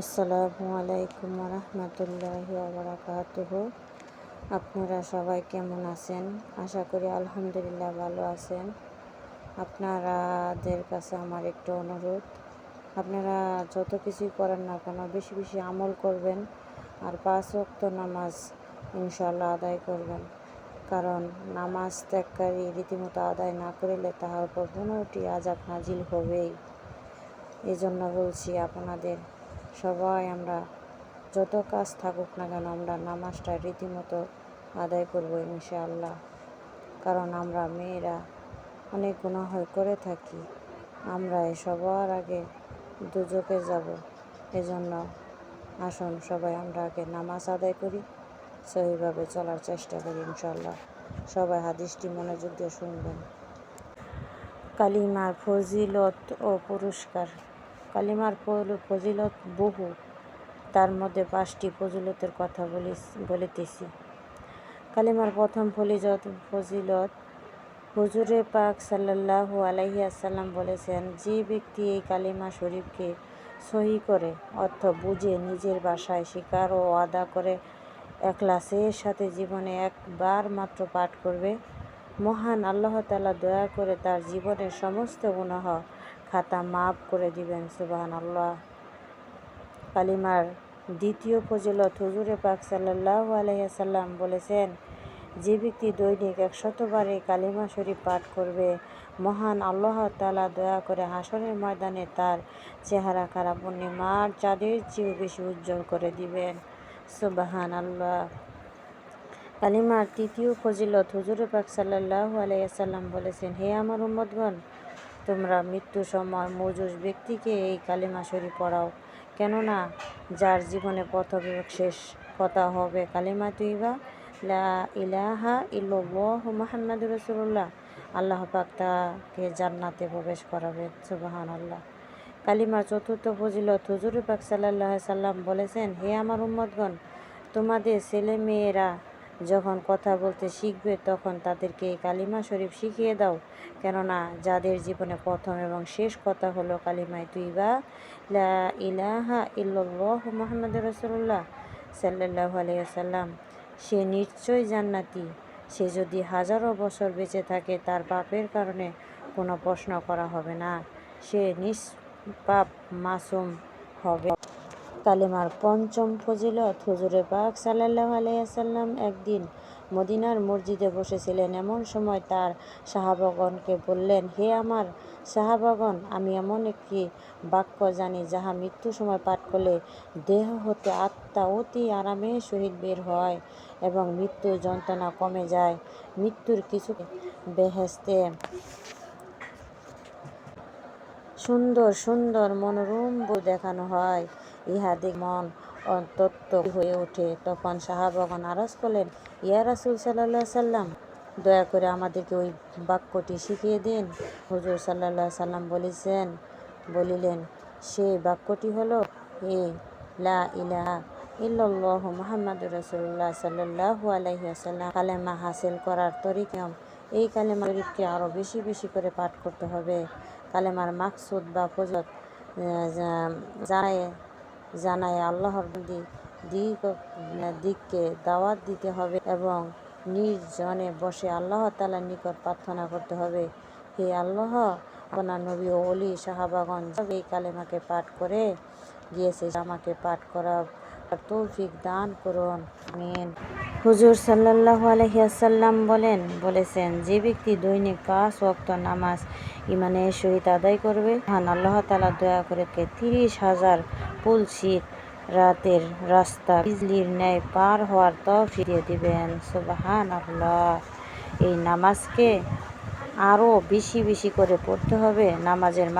আসসালামু আলাইকুম রহমতুল্লাহি বারাকাতুহ। আপনারা সবাই কেমন আছেন? আশা করি আলহামদুলিল্লাহ ভালো আছেন। আপনারাদের কাছে আমার একটু অনুরোধ, আপনারা যত কিছুই করেন না কেন, বেশি বেশি আমল করবেন আর পাঁচ ওয়াক্ত নামাজ ইনশাল্লাহ আদায় করবেন। কারণ নামাজ ত্যাগকারী রীতিমতো আদায় না করিলে তাহার উপর পনেরোটি আজাব নাজিল হবেই। এই জন্য বলছি আপনাদের সবাই আমরা যত কাজ থাকুক না কেন আমরা নামাজটা রীতিমতো আদায় করব ইনশাআল্লাহ। কারণ আমরা মেয়েরা অনেক গুনাহ করে থাকি। আমরা এ সবার আগে দুজকে যাব। এজন্য আসুন সবাই আমরা আগে নামাজ আদায় করি সেইভাবে চলার চেষ্টা করি ইনশাল্লাহ সবাই হাদিসটি মনোযোগ দিয়ে শুনবেন। কালিমার ফজিলত ও পুরস্কার। কালিমার ফজিলত বহু। তার মধ্যে পাঁচটি ফজিলতের কথা বলি বলিতেছি। কালিমার প্রথম ফলিজত ফজিলত হুজুরে পাক সাল্লাহ আলাইসাল্লাম বলেছেন, যে ব্যক্তি এই কালিমা শরীফকে সহি করে, অর্থ বুঝে নিজের বাসায় শিকার ও আদা করে একলাসের সাথে জীবনে একবার মাত্র পাঠ করবে, মহান আল্লাহ তালা দয়া করে তার জীবনের সমস্ত গুণহ খাতা মাফ করে দিবেন সুবাহান আল্লাহ কালিমার দ্বিতীয় ফজিলত হুজুরে পাক সাল্লাহ আলহিহাসাল্লাম বলেছেন, যে ব্যক্তি দৈনিক একশতবারে কালিমা শরীফ পাঠ করবে, মহান আল্লাহ তালা দয়া করে হাসনের ময়দানে তার চেহারা খারাপ পূর্ণিমার চাঁদের চেয়েও বেশি উজ্জ্বল করে দিবেন। সুবাহান আল্লাহ কালিমার তৃতীয় ফজিলত হুজুরে পাক সাল্লাহ আলাইসাল্লাম বলেছেন, হে আমার উম্মদগণ তোমরা মৃত্যু সময় মজুজ ব্যক্তিকে এই কালিমা শরীফ পড়াও। কেননা, যার জীবনে প্রথম শেষ কথা হবে কালিমা তুইবা লা ইলাহা ইল্লাল্লাহ মুহাম্মদ রসুল্লাহ আল্লাহ পাক তাকে জান্নাতে প্রবেশ করাবেন সুবাহান আল্লাহ কালিমার চতুর্থ ফজিলত হুজুর পাক সাল্লাহ সাল্লাম বলেছেন, হে আমার উম্মদগণ তোমাদের ছেলে মেয়েরা যখন কথা বলতে শিখবে, তখন তাদেরকে এই কালিমা শরীফ শিখিয়ে দাও। কেননা যাদের জীবনে প্রথম এবং শেষ কথা হলো কালিমায় তুইবা লা ইলাহা ইল্লাল্লাহ মোহাম্মদ রসুল্লাহ সাল্লাহ আলিয়াল্লাম সে নিশ্চয় জান্নাতি। সে যদি হাজারো বছর বেঁচে থাকে, তার পাপের কারণে কোনো প্রশ্ন করা হবে না। সে নিষ্পাপ মাসুম হবে। কালেমার পঞ্চম ফজিলত হুজুরে পাক সাল্লাহ আলাইসাল্লাম একদিন মদিনার মসজিদে বসেছিলেন। এমন সময় তার সাহাবাগণকে বললেন, হে আমার সাহাবাগণ, আমি এমন একটি বাক্য জানি যাহা মৃত্যু সময় পাঠ করলে দেহ হতে আত্মা অতি আরামে শহীদ বের হয় এবং মৃত্যুর যন্ত্রণা কমে যায়। মৃত্যুর কিছু বেহেস্তে সুন্দর সুন্দর মনোরম দেখানো হয়। ইহাদিক মন অন্তত্ব হয়ে ওঠে। তখন সাহাবগণ আরজ করলেন, ইয়া রাসুল সাল্লাহ সাল্লাম, দয়া করে আমাদেরকে ওই বাক্যটি শিখিয়ে দিন। হুজুর সাল্লাহ সাল্লাম বলেছেন, বলিলেন সেই বাক্যটি হলো, এ লা ইলাহা ইল্লাল্লাহ মোহাম্মদ রসুল্লাহ সাল্লাহ আলহিহাসাল্লাম কালেমা হাসিল করার তরিকম এই কালেমা শরীফকে আরও বেশি বেশি করে পাঠ করতে হবে। কালেমার মাকসুদ বা ফজত জানায় জানায় আল্লাহর দিক দিককে দাওয়াত দিতে হবে এবং নির্জনে বসে আল্লাহ তালার নিকট প্রার্থনা করতে হবে। হে আল্লাহ, আপনার নবী অলি সাহাবাগন এই কালেমাকে পাঠ করে গিয়েছে, আমাকে পাঠ করা তৌফিক দান করুন মেন হুজুর সাল্লাহ আলহিয়াসাল্লাম বলেন, বলেছেন, যে ব্যক্তি দৈনিক পাঁচ ওক্ত নামাজ ইমানের সহিত আদায় করবে হান আল্লাহ তালা দয়া করে তিরিশ হাজার পুল সিট রাতের রাস্তা বিজলির ন্যায় পার হওয়ার তফি ফিরিয়ে দিবেন। সুবাহান আল্লাহ এই নামাজকে আরও বেশি বেশি করে পড়তে হবে, নামাজের